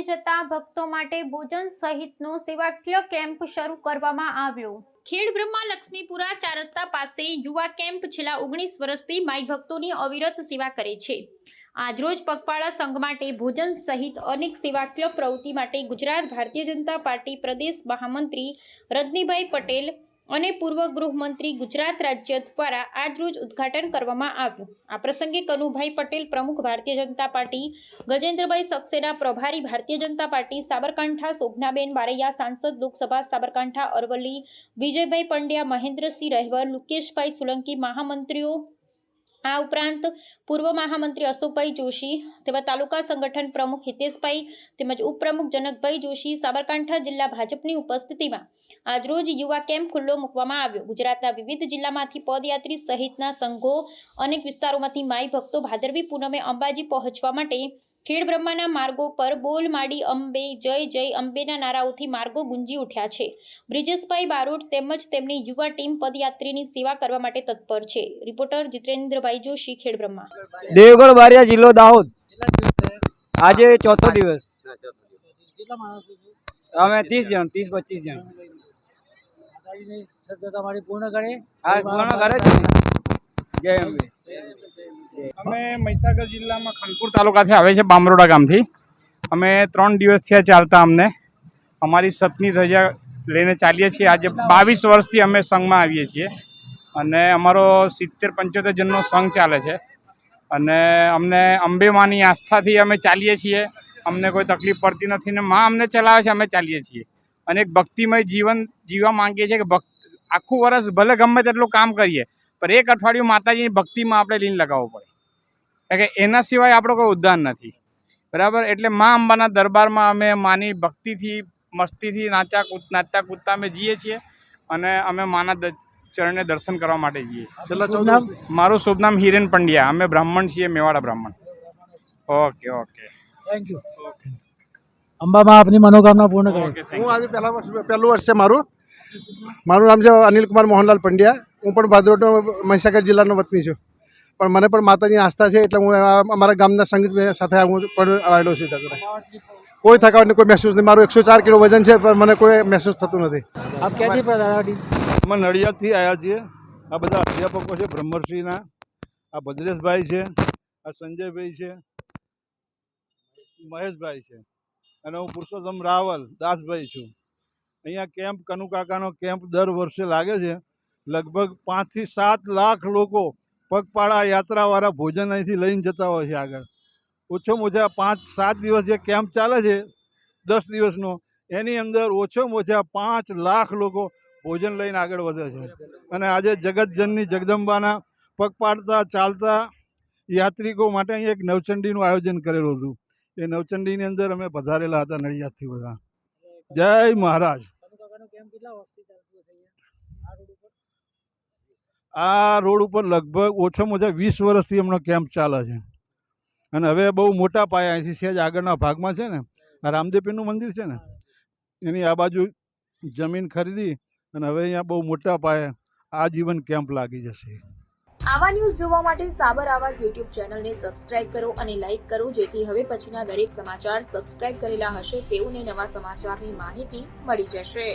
જતા ભક્તો માટે ભોજન સહિતનો સેવાકીય કેમ્પ શરૂ કરવામાં આવ્યો. ખેડ બ્રહ્મા લક્ષ્મીપુરા ચાર રસ્તા પાસે યુવા કેમ્પ છેલ્લા ઓગણીસ વર્ષથી માઈ ભક્તોની અવિરત સેવા કરે છે. આજરોજ પગપાળા સંઘ માટે ભોજન સહિત અનેક સેવાકીય પ્રવૃત્તિ માટે ગુજરાત ભારતીય જનતા પાર્ટી પ્રદેશ મહામંત્રી રજનીભાઈ પટેલ અને પૂર્વ ગૃહમંત્રી ગુજરાત રાજ્ય દ્વારા આજરોજ ઉદ્ઘાટન કરવામાં આવ્યું. આ પ્રસંગે કનુભાઈ પટેલ પ્રમુખ ભારતીય જનતા પાર્ટી, ગજેન્દ્રભાઈ સક્સેના પ્રભારી ભારતીય જનતા પાર્ટી, સાબરકાંઠા શોભનાબેન બારૈયા, સાંસદ લોકસભા સાબરકાંઠા અરવલ્લી, વિજયભાઈ પંડ્યા, મહેન્દ્રસિંહ રહેવર, લુકેશભાઈ સોલંકી, મહામંત્રીઓ આ ઉપરાંત પૂર્વ મહામંત્રી અશોકભાઈ જોશી તેમજ તાલુકા સંગઠન પ્રમુખ હિતેશભાઈ તેમજ ઉપપ્રમુખ જનકભાઈ જોશી સાબરકાંઠા જિલ્લા ભાજપની ઉપસ્થિતિમાં આજરોજ યુવા કેમ્પ ખુલ્લો મૂકવામાં આવ્યો. ગુજરાતના વિવિધ જિલ્લામાંથી પદયાત્રી સહિતના સંઘો અનેક વિસ્તારોમાંથી માઈ ભક્તો ભાદરવી પૂનમે અંબાજી પહોંચવા માટે ખેડ બ્રહ્માના માર્ગો પર બોલ માડી અંબે જય જય અંબેના નારાઓથી માર્ગો ગુંજી ઉઠ્યા છે. બ્રિજેશભાઈ બારોટ તેમજ તેમની યુવા ટીમ પદયાત્રીની સેવા કરવા માટે તત્પર છે. રિપોર્ટર જીતેન્દ્રભાઈ જોશી ખેડ બ્રહ્મા. દેવગઢ બારિયા જિલ્લો દાહોદ. આજે ચોથો દિવસ. અમે ત્રીસ જણ ત્રીસ પચીસ જણ. પૂર્ણ કરે? પૂર્ણ કરે જય અંબે. અમે મહીસાગર જિલ્લામાં ખાનપુર તાલુકાથી આવે છે બામરોડા ગામથી. અમે ત્રણ દિવસ થયા ચાલતા અમને. અમારી સતની ધજા લઈને ચાલીએ છીએ. આજે બાવીસ વર્ષથી અમે સંઘમાં આવીએ છીએ. અને અમારો સિત્તેર પંચોતેર જણનો સંઘ ચાલે છે. અને અમને અંબેમાની આસ્થાથી અમે ચાલીએ છીએ. અમને કોઈ તકલીફ પડતી નથી ને માં અમને ચલાવે છે, અમે ચાલીએ છીએ. અને એક ભક્તિમય જીવન જીવવા માંગીએ છીએ કે ભક્ત આખું વર્ષ ભલે ગમે તેટલું કામ કરીએ, પણ એક અઠવાડિયું માતાજીની ભક્તિમાં આપણે લીન લગાવવું પડે. કારણ કે એના સિવાય આપણો કોઈ ઉદ્ધાર નથી. બરાબર? એટલે મા અંબાના દરબારમાં અમે માની ભક્તિથી મસ્તીથી નાચા કૂદ નાચતા કૂદતા અમે જઈએ છીએ અને અમે માના દ- ચરણે દર્શન કરવા માટે જઈએ? મારું શુભ નામ હિરેન પંડ્યા. અમે બ્રાહ્મણ છીએ મેવાડા બ્રાહ્મણ. Okay okay. થેન્ક યુ અંબામાં આપની મનોકામના પૂર્ણ કરે હું આજે પહેલા વર્ષ પહેલું વર્ષ છે મારું. મારું નામ છે અનિલ કુમાર મોહનલાલ પંડ્યા. હું પણ ભાદરોડનો મહીસાગર જિલ્લાનો વતની છું. પણ મને પણ માતાજીની આસ્થા છે એટલે હું અમારા ગામના સંગીત સાથે હું પણ આવેલો છું કોઈ થકાવટ નહીં કોઈ મહેસૂસ નહીં. મારું એકસો ચાર કિલો વજન છે પણ મને કોઈ મહેસૂસ થતું નથી. આપ ક્યાંથી પધાર્યા અમે નડિયાદથી આવ્યા છીએ. આ બધા અધ્યાપકો છે બ્રહ્મશ્રીના આ ભદ્રેશભાઈ છે આ સંજયભાઈ છે મહેશભાઈ છે. અને હું પુરુષોત્તમ રાવલ દાસભાઈ છું. અહીંયા કેમ્પ કનુકાકાનો કેમ્પ દર વર્ષે લાગે છે. લગભગ પાંચથી સાત લાખ લોકો પગપાળા યાત્રાવાળા ભોજન અહીંથી લઈને જતા હોય છે આગળ. ઓછામાં ઓછા પાંચ, સાત દિવસ જે કેમ્પ ચાલે છે, દસ દિવસનો, એની અંદર ઓછામાં ઓછા પાંચ લાખ લોકો ભોજન લઈને આગળ વધે છે. અને આજે જગતજનની જગદંબાના પગપાળતા ચાલતા યાત્રિકો માટે અહીં એક નવચંડીનું આયોજન કરેલું હતું. એ નવચંડીની અંદર અમે પધારેલા હતા નડિયાદથી બધા. જય મહારાજ કનુકાકાનો કેમ્પ કેટલા વર્ષથી ચાલતું હશે અહીંયા આ રોડ ઉપર લગભગ ઓછામાં ઓછા વીસ વર્ષથી એમનો કેમ્પ ચાલે છે. અને હવે બહુ મોટા પાયા અહીંથી સહેજ આગળના ભાગમાં છે ને રામદેવપીનું મંદિર છે ને, એની આ બાજુ જમીન ખરીદી અને હવે અહીંયા બહુ મોટા પાયે આજીવન કેમ્પ લાગી જશે. આવા ન્યૂઝ જોવા માટે સાબર આવાજ યુટ્યુબ ચેનલને સબસ્ક્રાઇબ કરો અને લાઇક કરો, જેથી હવે પછીના દરેક સમાચાર સબસ્ક્રાઇબ કરેલા હશે તેઓને નવા સમાચારની માહિતી મળી જશે.